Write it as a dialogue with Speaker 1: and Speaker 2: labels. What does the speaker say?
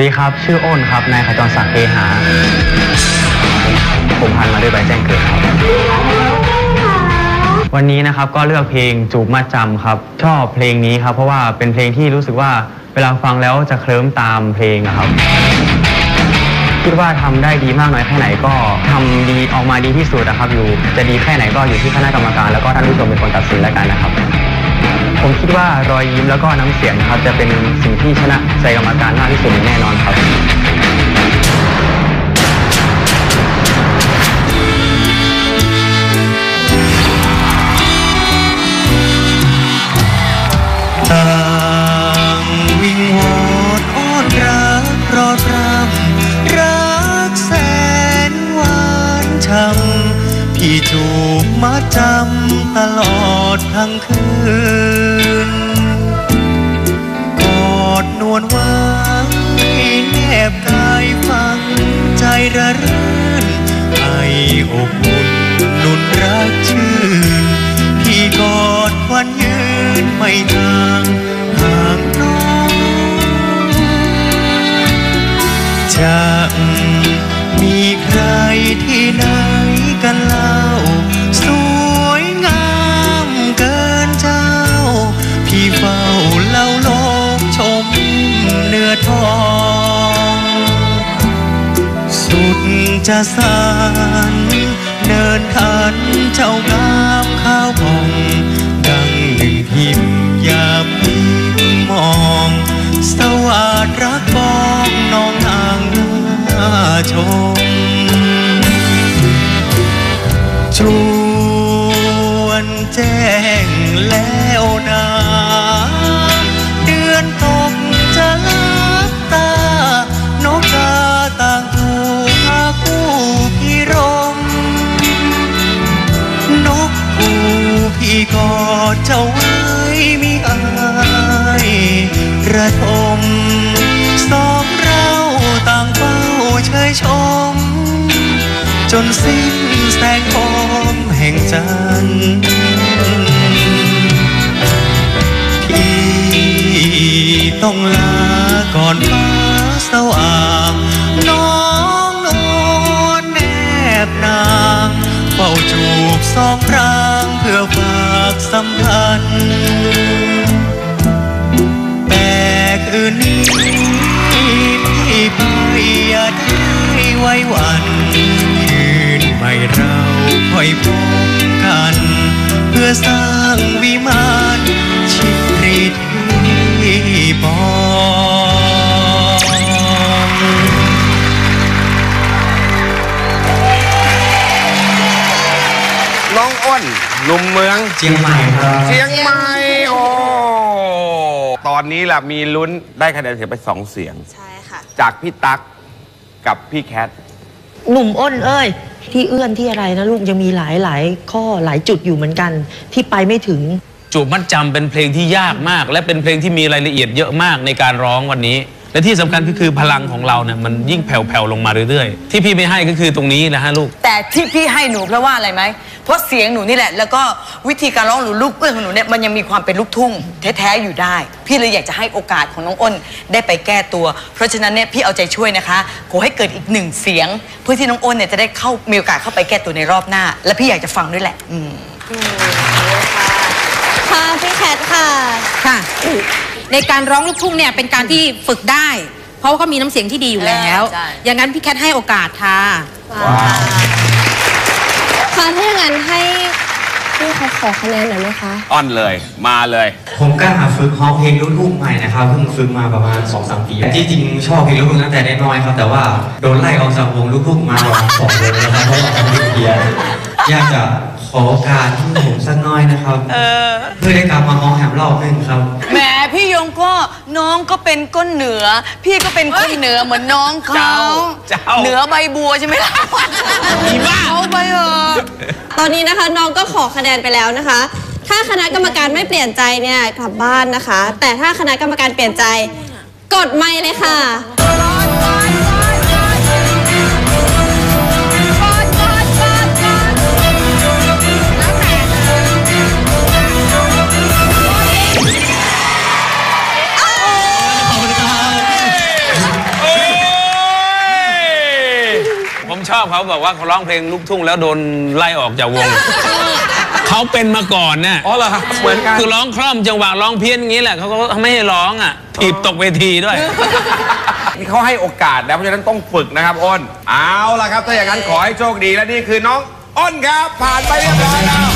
Speaker 1: วัสดีครับ ชื่ออ้นครับ นายขจรศักดิ์เกหา ผมพันมาด้วยใบแจ้งเกิดครับ วันนี้นะครับก็เลือกเพลงจูบมาจำครับ ชอบเพลงนี้ครับ เพราะว่าเป็นเพลงที่รู้สึกว่าเวลาฟังแล้วจะเคลิ้มตามเพลงอะครับ คิดว่าทำได้ดีมากน้อยแค่ไหนก็ทำดีออกมาดีที่สุดนะครับ อยู่จะดีแค่ไหนก็อยู่ที่คณะกรรมการ แล้วก็ท่านผู้ชมเป็นคนตัดสินแล้วกันนะครับ ผมคิดว่ารอยยิ้มแล้วก็น้ำเสียงครับจะเป็นสิ่งที่ชนะใจกรรมการมากที่สุดแน่นอนครับ
Speaker 2: ต่างวิงวอนอ้อนรักรอดรำรักแสนหวานช่ำพี่จูบมาจำตลอดทั้งคืน มีใครที่ไหนกันเล่า สวยงามเกินเจ้า พี่เฝ้าเล่าโลกชมเนื้อทอง สุดจะสานเนินทันเจ้างา จวนแจ้งแล้วนะเดือนตกจะลับตา นกกาต่างถูกหาคู่พี่รม นกกูพี่กอดเจ้าไว้มีอายระทมสองเราต่างเฝ้าเชยชม จนสิ้นแสงโคมแห่งจันทร์พี่ต้องลาก่อนฟ้าสว่างน้องนวลแนบนางเฝ้าจูบสองพรางเพื่อฝากสัมพันธ์แต่คืนนี้พี่ไปอย่าได้ไว้วัน ม่เราค่อยพบกัน เพื่อสร้างวิมานชิริที่ปอง
Speaker 3: น้องอ้นหนุ่มเมือง
Speaker 1: เชียงใหม่ครับ
Speaker 3: เชียงใหม่โอ้ตอนนี้ล่ะมีลุ้นได้คะแนนเสียงไปสองเสียง
Speaker 4: ใช่ค่ะ
Speaker 3: จากพี่ตั๊กกับพี่แคท
Speaker 5: หนุ่มอ้นเอ้ย ที่เอื้อนที่อะไรนะลูกยังมีหลายหลายข้อหลายจุดอยู่เหมือนกัน ที่ไปไม่ถึง
Speaker 6: จูบมัดจำเป็นเพลงที่ยากมาก และเป็นเพลงที่มีรายละเอียดเยอะมากในการร้องวันนี้ และที่สำคัญก็คือพลังของเราเนี่ยมันยิ่งแผ่วๆลงมาเรื่อยๆ ที่พี่ไม่ให้ก็คือตรงนี้นะฮะลูก
Speaker 4: แต่ที่พี่ให้หนูเพราะว่าอะไรไหม เพราะเสียงหนูนี่แหละ แล้วก็วิธีการร้องหรือลูกเอื้อนของหนูเนี่ยมันยังมีความเป็นลูกทุ่งแท้ๆอยู่ได้ พี่เลยอยากจะให้โอกาสของน้องอ้นได้ไปแก้ตัว เพราะฉะนั้นเนี่ยพี่เอาใจช่วยนะคะ ขอให้เกิดอีกหนึ่งเสียง เพื่อที่น้องอ้นเนี่ยจะได้เข้ามีโอกาสเข้าไปแก้ตัวในรอบหน้า และพี่อยากจะฟังด้วยแหละ อืม
Speaker 7: ค่ะพี่แคทค่ะ
Speaker 8: ค่ะ ในการร้องลูกทุ่งเนี่ยเป็นการที่ฝึกได้ เพราะว่าเขามีน้ำเสียงที่ดีอยู่แล้ว
Speaker 4: ใช่
Speaker 8: อย่างนั้นพี่แคทให้โอกาสค่ะ
Speaker 7: ค่ะถ้าอย่างนั้นให้พี่เขาขอคะแนนหน่อยไหมคะ
Speaker 3: อ้อนเลย มาเลย
Speaker 1: ผมก็หาฝึกร้องเพลงลูกทุ่งใหม่นะครับเพิ่งฝึกมาประมาณ2อสปีที่จริงชอบเพลงลูกทุ่งตั้งแต่น้อยๆครับ แต่ว่าโดนไล่ออกจากวงลูกทุ่งมาประมาณสองเดือนแล้วครับเพราะว่าทำไม่เพียนอยากจะขอโอกาสที่ผมสักน้อยนะครับเพื่อได้กลับมาร้องแหมรอบหนึงครับ
Speaker 4: แหม พี่ยงก็น้องก็เป็นก้นเหนือ พี่ก็เป็นก้นเหนือเหมือนน้องเขา
Speaker 6: เจ้าเจ้า
Speaker 4: เหนือใบบัวใช่ไหมล่ะ
Speaker 6: อีบ้า
Speaker 4: เอาไปเถอะ
Speaker 7: ตอนนี้นะคะน้องก็ขอคะแนนไปแล้วนะคะ ถ้าคณะกรรมการไม่เปลี่ยนใจเนี่ยกลับบ้านนะคะ แต่ถ้าคณะกรรมการเปลี่ยนใจ กดไม่เลยค่ะ
Speaker 6: ชอบเขาบอกว่าเขาร้องเพลงลูกทุ่งแล้วโดนไล่ออกจากวง เขาเป็นมาก่อนน่ะ
Speaker 3: อ๋อเหรอเหมือนกัน
Speaker 6: คือร้องคล่อมจังหวะร้องเพี้ยนอย่างนี้แหละเขาก็ไม่ให้ร้องอะถีบตกเวทีด้วย
Speaker 3: นี่เขาให้โอกาสนะเพราะฉะนั้นต้องฝึกนะครับอ้นเอาล่ะครับถ้าอย่างนั้นขอให้โชคดีและนี่คือน้องอ้นครับ ผ่านไปเรียบร้อยแล้ว